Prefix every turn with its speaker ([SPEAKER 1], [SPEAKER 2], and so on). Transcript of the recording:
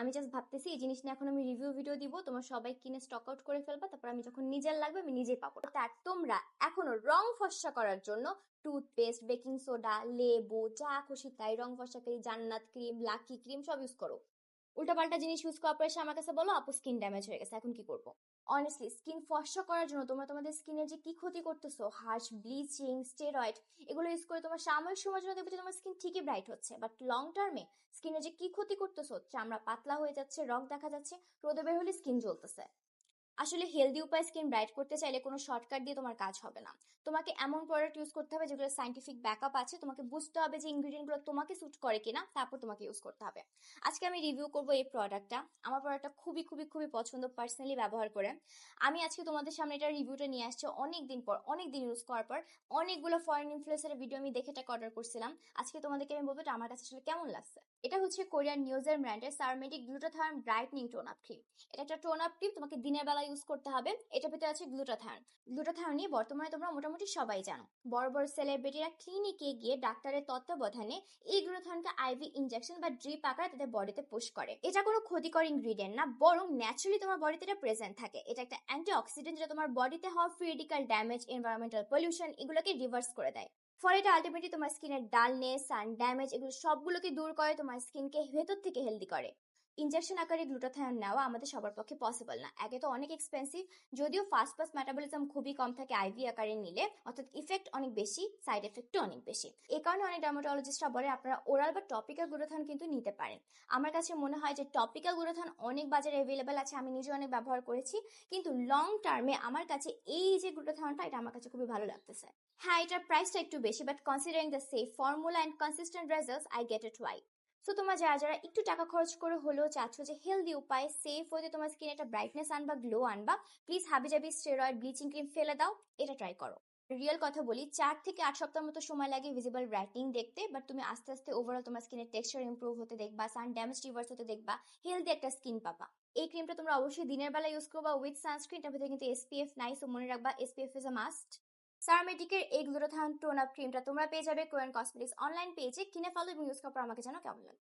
[SPEAKER 1] আমি জাস্ট ভাবতেছি, এই জিনিস নিয়ে এখন আমি রিভিউ ভিডিও দিব, তোমার সবাই কিনে স্টক আউট করে ফেলবা, তারপর আমি যখন নিজের লাগবে আমি নিজেই পাবো। তার তোমরা এখনও রং ফর্সা করার জন্য টুথপেস্ট বেকিং সোডা লেবু, চা খুশি, তাই রং ফর্সাকারী জান্নাত ক্রিম লাকি ক্রিম সব ইউজ করো। উল্টাপাল্টা জিনিস ইউজ করার পরে আমার কাছে বলো আপু স্কিন ড্যামেজ হয়ে গেছে, এখন কি করব? অনেস্টলি স্কিন ফর্সা করার জন্য তোমরা তোমাদের স্কিনে যে কি ক্ষতি করতেছো হার্শ ব্লিচিং স্টেরয়েড এগুলো ইউজ করে তোমার সাময়িক সময়ের জন্য দেখবে তোমার স্কিন ঠিকই ব্রাইট হচ্ছে। বাট লং টার্মে স্কিনে যে কি ক্ষতি করতেছো চামড়া পাতলা হয়ে যাচ্ছে রং দেখা যাচ্ছে, রোদে বের হলে স্কিন জ্বলতেছে। আসলে হেলদি উপায় স্কিন ব্রাইট করতে চাইলে কোনো শর্টকাট দিয়ে তোমার কাজ হবে না। তোমাকে এমন প্রোডাক্ট ইউজ করতে হবে যেগুলো সাইন্টিফিক ব্যাকআপ আছে, তোমাকে বুঝতে হবে যে ইনগ্রিডিয়েন্টগুলো তোমাকে স্যুট করে কিনা, তারপর তোমাকে ইউজ করতে হবে। আজকে আমি রিভিউ করব এই প্রোডাক্টটা আমার প্রোডাক্টটা খুবই খুবই খুবই পছন্দ পার্সোনালি ব্যবহার করে। আমি আজকে তোমাদের সামনে এটা রিভিউটা নিয়ে আসছি অনেক দিন পর অনেক দিন ইউজ করার পর। অনেকগুলো ফরেন ইনফ্লুয়েন্সারের ভিডিও আমি দেখে এটাকে অর্ডার করছিলাম। আজকে তোমাদেরকে আমি বলব এটা আমার কাছে আসলে কেমন লাগছে? এটা হচ্ছে কোরিয়ান নিউজের ব্র্যান্ডের সারমেটিক glutathione brightening tone up cream এটা একটা টোন আপ ক্রিম তোমাকে দিনের বেলা ইউজ করতে হবে। এটা ভিতরে আছে গ্লুটাথায়ন গ্লুটাথায়ন নিয়ে বর্তমানে তোমরা মোটামুটি সবাই জানো। বড় বড় সেলিব্রিটিরা ক্লিনিকে গিয়ে ডাক্তারের তত্ত্বাবধানে এই গ্লুটাথায়নকে আইভি ইনজেকশন বা ড্রিপ আকারে তাদের বডিতে পুশ করে। এটা কোনো ক্ষতিকর ইনগ্রিডিয়েন্ট না, বরং ন্যাচারালি তোমার বডিতে এটা প্রেজেন্ট থাকে। এটা একটা অ্যান্টি অক্সিডেন্ট যেটা তোমার বডিতে হওয়া ফ্রি ড্যামেজ এনভায়রনমেন্টাল পলিউশন এগুলোকে রিভার্স করে দেয়। ফলে এটা আলটিমেটলি তোমার স্কিনের ডালনেস সান ড্যামেজ এগুলো সবগুলোকে দূর করে তোমার স্কিনকে ভেতর থেকে হেলদি করে। ইনজেকশন আকারে গ্লুটাথায়ন নেওয়া আমাদের সবার পক্ষে পসিবল না। একে তো অনেক এক্সপেন্সিভ যদিও ফাস্ট ফাস্ট মেটাবলিজম খুবই কম থাকে আইভি আকারে নিলে, অর্থাৎ ইফেক্ট অনেক বেশি সাইড এফেক্টও অনেক বেশি। এই কারণে অনেক ডার্মাটোলজিস্টরা বলে আপনারা ওরাল বা টপিক্যাল গ্লুটাথায়ন কিন্তু নিতে পারেন। আমার কাছে মনে হয় যে টপিক্যাল গ্লুটাথায়ন অনেক বাজারে অ্যাভেলেবেল আছে, আমি নিজে অনেক ব্যবহার করেছি, কিন্তু লং টার্মে আমার কাছে এই যে গ্লুটাথায়নটা এটা আমার কাছে খুবই ভালো লাগতেছে। হ্যাঁ এটার প্রাইসটা একটু বেশি but considering the safe formula and consistent results I get it why so তোমরা যারা যারা একটু টাকা খরচ করে হলেও চাচ্ছ যে হেলদি উপায় সেফ হতে তোমার স্কিনে একটা ব্রাইটনেস আনবা গ্লো আনবা প্লিজ হাবি জাবি স্টেরয়েড ব্লিচিং ক্রিম ফেলে দাও, এটা ট্রাই করো। রিয়েল কথা বলি, চার থেকে আট সপ্তাহ মতো সময় লাগে ভিজিবল ব্রাইটনিং দেখতে বাট তুমি আস্তে আস্তে ওভারঅল তোমার স্কিনের টেক্সচার ইম্প্রুভ হতে দেখবা সান ড্যামেজ রিভার্স হতে দেখবা হেলদি একটা স্কিন পাবা। এই ক্রিমটা তোমরা অবশ্যই দিনের বেলা ইউজ করবা উইথ সানস্ক্রিন তার ভিতরে কিন্তু এসপিএফ নাই সো মনে রাখবা এসপিএফ ইজ আ মাস্ট সারামেটিকের এই গ্লুটাথায়ন টোন আপ ক্রিমটা তোমরা পেয়ে যাবে কোয়েন কসমেটিক্স অনলাইন পেজে কিনে ফেলো এবং ইউজ করার আমাকে জানো কেমন লাগে।